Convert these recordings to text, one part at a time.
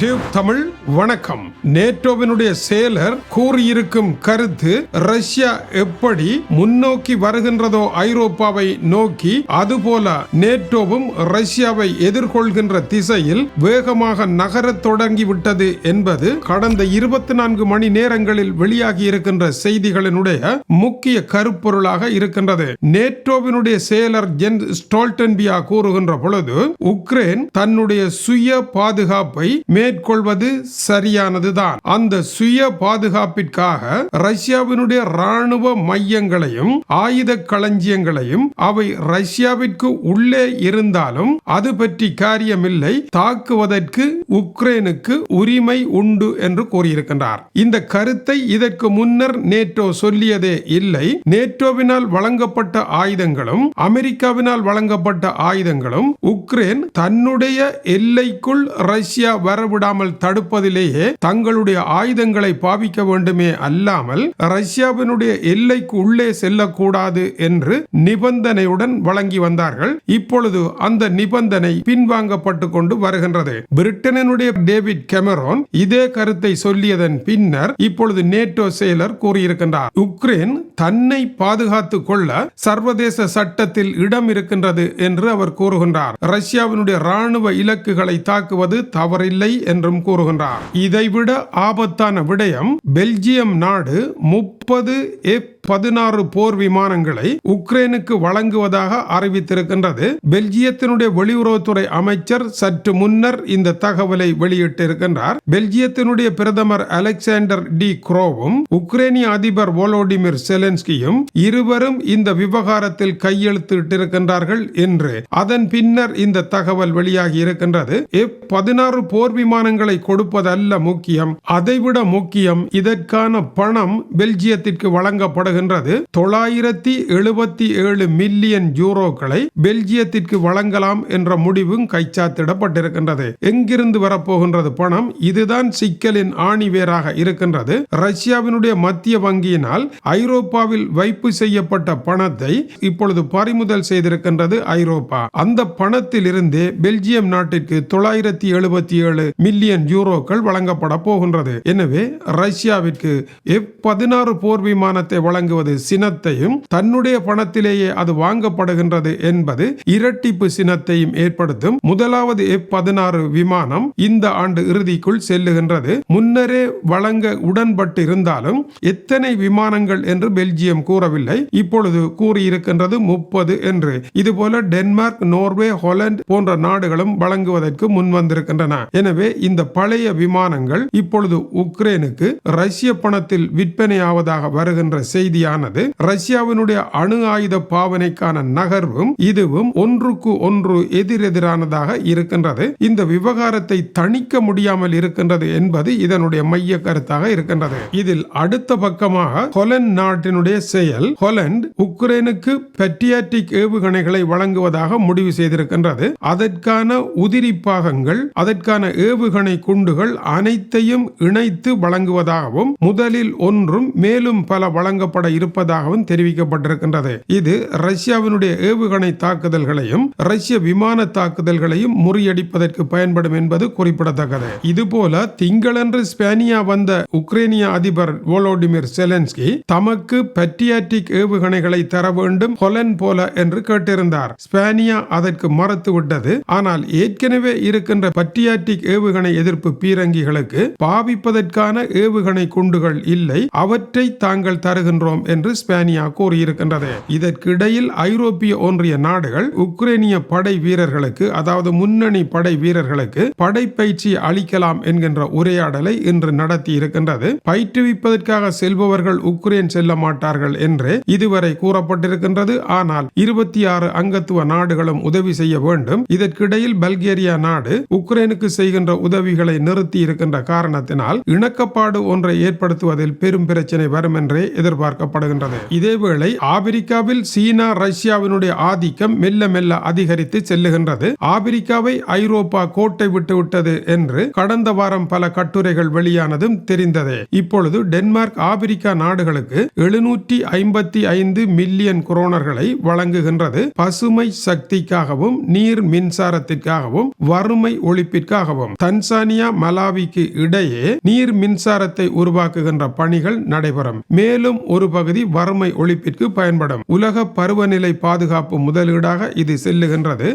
Tube Tamil வணக்கம். நேட்டோவினுடைய செயலர் கூறியிருக்கும் கருத்து ரஷ்யா எப்படி முன்னோக்கி வருகின்றதோ ஐரோப்பாவை நோக்கி அதுபோல நேட்டோவும் ரஷ்யாவை எதிர்கொள்கின்ற திசையில் வேகமாக நகரத் தொடங்கிவிட்டது என்பது கடந்த இருபத்தி நான்கு மணி நேரங்களில் வெளியாகி இருக்கின்ற செய்திகளினுடைய முக்கிய கருப்பொருளாக இருக்கின்றது. நேட்டோவினுடைய செயலர் ஜென் ஸ்டோல்டன்பியா கூறுகின்ற பொழுது உக்ரைன் தன்னுடைய சுய பாதுகாப்பை மேற்கொள்வது சரியானதுதான். அந்த சுய பாதுகாப்பிற்காக ரஷ்யாவினுடைய ராணுவ மையங்களையும் ஆயுத களஞ்சியங்களையும் அவை ரஷ்யாவிற்கு உள்ளே இருந்தாலும் அது பற்றி காரியமில்லை. தாக்குவதற்கு உக்ரைனுக்கு உரிமை உண்டு என்று கூறியிருக்கின்றார். இந்த கருத்தை இதற்கு முன்னர் நேட்டோ சொல்லியதே இல்லை. நேட்டோவினால் வழங்கப்பட்ட ஆயுதங்களும் அமெரிக்காவினால் வழங்கப்பட்ட ஆயுதங்களும் உக்ரைன் தன்னுடைய எல்லைக்குள் ரஷ்யா விடாமல் தடுப்பதிலேயே தங்களுடைய ஆயுதங்களை பாவிக்க வேண்டுமே அல்லாமல் ரஷ்யாவினுடைய எல்லைக்கு உள்ளே செல்லக்கூடாது என்று நிபந்தனையுடன் வழங்கி வந்தார்கள். இப்பொழுது அந்த நிபந்தனை பின்வாங்கப்பட்டு கொண்டு வருகின்றது. பிரிட்டனினுடைய டேவிட் கெமரோன் இதே கருத்தை சொல்லியதன் பின்னர் இப்பொழுது நேட்டோ செயலர் கூறியிருக்கின்றார். உக்ரைன் தன்னை பாதுகாத்துக் கொள்ள சர்வதேச சட்டத்தில் இடம் இருக்கின்றது என்று அவர் கூறுகின்றார். ரஷ்யாவினுடைய ராணுவ இலக்குகளை தாக்குவது தவறில்லை என்றும் கூறுகின்றார். இதைவிட ஆபத்தான விடயம் பெல்ஜியம் நாடு முப்பது எஃப் பதினாறு போர் விமானங்களை உக்ரைனுக்கு வழங்குவதாக அறிவித்திருக்கின்றது. பெல்ஜியத்தினுடைய வெளியுறவுத்துறை அமைச்சர் சற்று முன்னர் இந்த தகவலை வெளியிட்டிருக்கின்றார். பெல்ஜியத்தினுடைய பிரதமர் அலெக்சாண்டர் டி குரோவும் உக்ரைனிய அதிபர் வோலோடிமிர் செலன்ஸ்கியும் இருவரும் இந்த விவகாரத்தில் கையெழுத்திட்டிருக்கின்றார்கள் என்று அதன் பின்னர் இந்த தகவல் வெளியாகி இருக்கின்றது. பதினாறு போர் விமானங்களை கொடுப்பதல்ல முக்கியம் அதைவிட முக்கியம் இதற்கான பணம் பெல்ஜியத்திற்கு வழங்கப்படுகின்றது தொள்ளாயிரத்தி எழுபத்தி ஏழு மில்லியன் யூரோக்களை பெல்ஜியத்திற்கு வழங்கலாம் என்ற முடிவும் கைச்சாத்திடப்பட்டிருக்கின்றது. எங்கிருந்து வரப்போகின்றது பணம்? இதுதான் சிக்கலின் ஆணிவேராக இருக்கின்றது. ரஷ்யாவினுடைய மத்திய வங்கியினால் ஐரோப்பாவில் வைப்பு செய்யப்பட்ட பணத்தை இப்பொழுது பறிமுதல் செய்திருக்கின்றது ஐரோப்பா. அந்த பணத்தில் இருந்தே பெல்ஜியம் நாட்டிற்கு தொள்ளாயிரத்தி எழுபத்தி ஏழு மில்லியன் யூரோக்கள் வழங்கப்பட போகின்றது. எனவே ரஷ்யாவிற்கு எஃப் பதினாறு போர் விமானத்தை வழங்க வழங்குவது சினத்தையும் தன்னுடைய பணத்திலேயே அது வாங்கப்படுகின்றது என்பது இரட்டிப்பு சினத்தையும் ஏற்படுத்தும். முதலாவது எஃப் பதினாறு விமானம் இந்த ஆண்டு இறுதிக்குள் செல்லுகின்றது. முன்னரே வழங்க உடன்பட்டு இருந்தாலும் எத்தனை விமானங்கள் என்று பெல்ஜியம் கூறவில்லை. இப்பொழுது கூறியிருக்கின்றது முப்பது என்று. இதுபோல டென்மார்க் நோர்வே ஹொலண்ட் போன்ற நாடுகளும் வழங்குவதற்கு முன்வந்திருக்கின்றன எனவே இந்த பழைய விமானங்கள் இப்பொழுது உக்ரைனுக்கு ரஷ்ய பணத்தில் விற்பனையாவதாக வருகின்ற செய்தி செய்தியானது ரஷ்யாவினுடைய அணு ஆயுத பாவனைக்கான நகர்வும் இதுவும் ஒன்றுக்கு ஒன்று எதிரெதிரானதாக இருக்கின்றது. இந்த விவகாரத்தை தணிக்க முடியாமல் இருக்கின்றது என்பது இதனுடைய மைய கருத்தாக இருக்கின்றது. இதில் அடுத்த பக்கமாக ஹொலண்ட் நாட்டினுடைய செயல் ஹொலண்ட் உக்ரைனுக்கு பெட்டியாட்டிக் ஏவுகணைகளை வழங்குவதாக முடிவு செய்திருக்கின்றது. அதற்கான உதிரி பாகங்கள் அதற்கான ஏவுகணை குண்டுகள் அனைத்தையும் இணைத்து வழங்குவதாகவும் முதலில் ஒன்றும் மேலும் பல வழங்கப்பட இருப்பதாகவும் தெரிவிக்கப்பட்டிருக்கின்றது. இது ரஷ்யாவினுடைய ஏவுகணை தாக்குதல்களையும் ரஷ்ய விமான தாக்குதல்களையும் முறியடிப்பதற்கு பயன்படும் என்பது குறிப்பிடத்தக்கது. இதுபோல திங்களன்று ஸ்பேனியா வந்த உக்ரைனிய அதிபர் வோலோடிமிர் செலன்ஸ்கி தமக்கு பெட்டியாட்டிக் ஏவுகணைகளை தர வேண்டும் ஹொலன் போல என்று கேட்டிருந்தார். ஸ்பேனியா அதற்கு மறுத்து விட்டது ஆனால் ஏற்கனவே இருக்கின்ற பட்டியாட்டிக் ஏவுகணை எதிர்ப்பு பீரங்கிகளுக்கு பாவிப்பதற்கான ஏவுகணை குண்டுகள் இல்லை அவற்றை தாங்கள் தருகின்றோம். என்று ஸ்பேனியா கூறியிருக்கின்றது. இதற்கிடையில் ஐரோப்பிய ஒன்றிய நாடுகள் உக்ரைனிய படை வீரர்களுக்கு அதாவது முன்னணி படை வீரர்களுக்கு படைப்பயிற்சி அளிக்கலாம் என்கின்ற உரையாடலை இன்று நடத்தி இருக்கின்றது பயிற்றுவிப்பதற்காக செல்பவர்கள் உக்ரைன் செல்ல மாட்டார்கள் என்று இதுவரை கூறப்பட்டிருக்கின்றது. ஆனால் இருபத்தி ஆறு அங்கத்துவ நாடுகளும் உதவி செய்ய வேண்டும். இதற்கிடையில் பல்கேரியா நாடு உக்ரைனுக்கு செய்கின்ற உதவிகளை நிறுத்தி இருக்கின்ற காரணத்தினால் இணக்கப்பாடு ஒன்றை ஏற்படுத்துவதில் பெரும் பிரச்சனை வரும் என்றே எதிர்பார்க்க எதிர்பார்க்கப்படுகின்றது இதேவேளை ஆப்பிரிக்காவில் சீனா ரஷ்யாவினுடைய ஆதிக்கம் மெல்ல மெல்ல அதிகரித்து செல்லுகின்றது. ஆப்பிரிக்காவை ஐரோப்பா கோட்டை விட்டு விட்டது என்று கடந்த வாரம் பல கட்டுரைகள் வெளியானதும் தெரிந்ததே. இப்பொழுது டென்மார்க் ஆப்பிரிக்கா நாடுகளுக்கு எழுநூற்றி ஐம்பத்தி ஐந்து மில்லியன் குரோனர்களை வழங்குகின்றது. பசுமை சக்திக்காகவும் நீர் மின்சாரத்திற்காகவும் வறுமை ஒழிப்பிற்காகவும். தன்சானியா மலாவிக்கு இடையே நீர் மின்சாரத்தை உருவாக்குகின்ற பணிகள் நடைபெறும். மேலும் ஒரு பகுதி வறுமை ஒழிப்பிற்கு பயன்படும். உலக பருவநிலை பாதுகாப்பு முதலீடாக இது செல்லுகின்றது.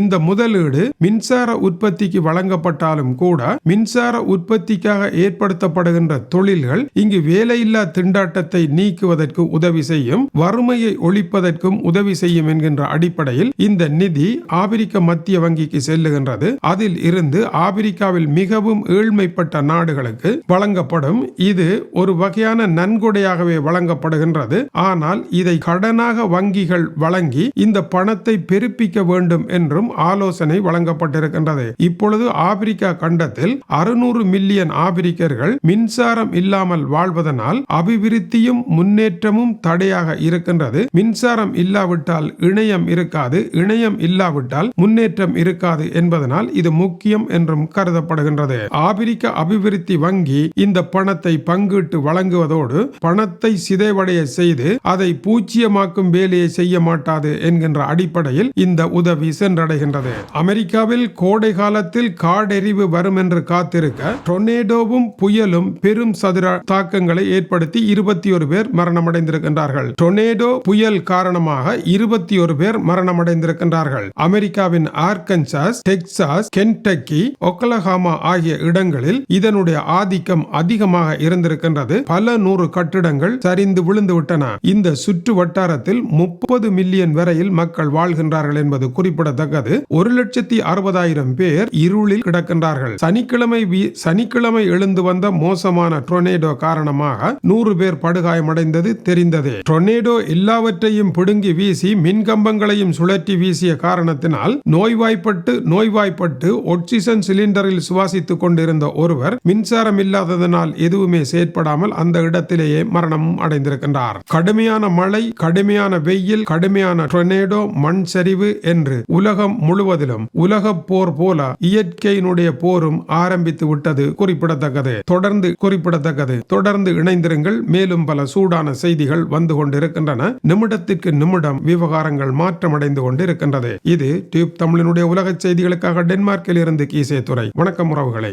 இந்த முதலீடு மின்சார உற்பத்திக்கு வழங்கப்பட்டாலும் கூட மின்சார உற்பத்திக்காக ஏற்படுத்தப்படுகின்ற தொழில்கள் இங்கு வேலையில்லா திண்டாட்டத்தை நீக்குவதற்கு உதவி செய்யும் வறுமையை ஒழிப்பதற்கும் உதவி செய்யும் என்கின்ற அடிப்படையில் இந்த நிதி ஆப்பிரிக்க மத்திய வங்கிக்கு செல்லுகின்றது. அதில் இருந்து ஆப்பிரிக்காவில் மிகவும் ஏழ்மைப்பட்ட நாடுகளுக்கு வழங்கப்படும். இது ஒரு வகையான நன்கொடையாகவே வழங்க வழங்கப்படுகின்றது. ஆனால் இதை கடனாக வங்கிகள் வழங்கி இந்த பணத்தை பெருப்பிக்க வேண்டும் என்றும் ஆலோசனை வழங்கப்பட்டிருக்கின்றது. இப்பொழுது ஆப்பிரிக்கா கண்டத்தில் அறுநூறு மில்லியன் ஆப்பிரிக்கர்கள் மின்சாரம் இல்லாமல் வாழ்வதனால் அபிவிருத்தியும் முன்னேற்றமும் தடையாக இருக்கின்றது. மின்சாரம் இல்லாவிட்டால் இணையம் இருக்காது இணையம் இல்லாவிட்டால் முன்னேற்றம் இருக்காது என்பதனால் இது முக்கியம் என்றும் கருதப்படுகின்றது. ஆப்பிரிக்க அபிவிருத்தி வங்கி இந்த பணத்தை பங்கிட்டு வழங்குவதோடு பணத்தை சிதைவடைய செய்து அதை பூச்சியமாக்கும் வேலையை செய்ய மாட்டாது என்கின்ற அடிப்படையில் இந்த உதவி சென்றடைகின்றது. அமெரிக்காவில் கோடை காலத்தில் காடெறிவு வரும் என்று காத்திருக்க டொர்னேடோவும் புயலும் பெரும் சதுர தாக்கங்களை ஏற்படுத்தி இருபத்தி ஒரு பேர் மரணமடைந்திருக்கின்றார்கள். டொர்னேடோ புயல் காரணமாக இருபத்தி ஒரு பேர் மரணமடைந்திருக்கின்றார்கள். அமெரிக்காவின் ஆர்கன்சாஸ் டெக்சாஸ் கென்டக்கி ஒக்லஹாமா ஆகிய இடங்களில் இதனுடைய ஆதிக்கம் அதிகமாக இருந்திருக்கின்றது. பல நூறு கட்டிடங்கள் சரிந்து விழுந்து விட்டன. இந்த சுற்று வட்டாரத்தில் முப்பது மில்லியன் வரையில் மக்கள் வாழ்கின்றார்கள் என்பது குறிப்பிடத்தக்கது. ஒரு லட்சத்தி அறுபதாயிரம் பேர் இருளில் கிடக்கின்றார்கள். சனிக்கிழமை சனிக்கிழமை எழுந்து வந்த மோசமான டொர்னேடோ காரணமாக நூறு பேர் படுகாயமடைந்தது தெரிந்ததே. டொர்னேடோ எல்லாவற்றையும் பிடுங்கி வீசி மின்கம்பங்களையும் சுழற்றி வீசிய காரணத்தினால் நோய்வாய்ப்பட்டு நோய்வாய்ப்பட்டு ஒக்சிஜன் சிலிண்டரில் சுவாசித்துக் கொண்டிருந்த ஒருவர் மின்சாரம் இல்லாததனால் எதுவுமே செயற்படாமல் அந்த இடத்திலேயே மரணமும் அடைந்திருக்கின்றார். கடுமையான மழை கடுமையான வெயில் கடுமையான டொர்னேடோ மண் சரிவு என்று உலகம் முழுவதிலும் உலக போர் போல இயற்கையினுடைய போரும் ஆரம்பித்து விட்டது குறிப்பிடத்தக்கது. தொடர்ந்து குறிப்பிடத்தக்கது. தொடர்ந்து இணைந்திருங்கள். மேலும் பல சூடான செய்திகள் வந்து கொண்டிருக்கின்றன. நிமிடத்திற்கு நிமிடம் விவகாரங்கள் மாற்றமடைந்து கொண்டிருக்கின்றது. இது டியூப் தமிழினுடைய உலக செய்திகளுக்காக டென்மார்க்கில் இருந்து கீசே துறை வணக்கம் உறவுகளை.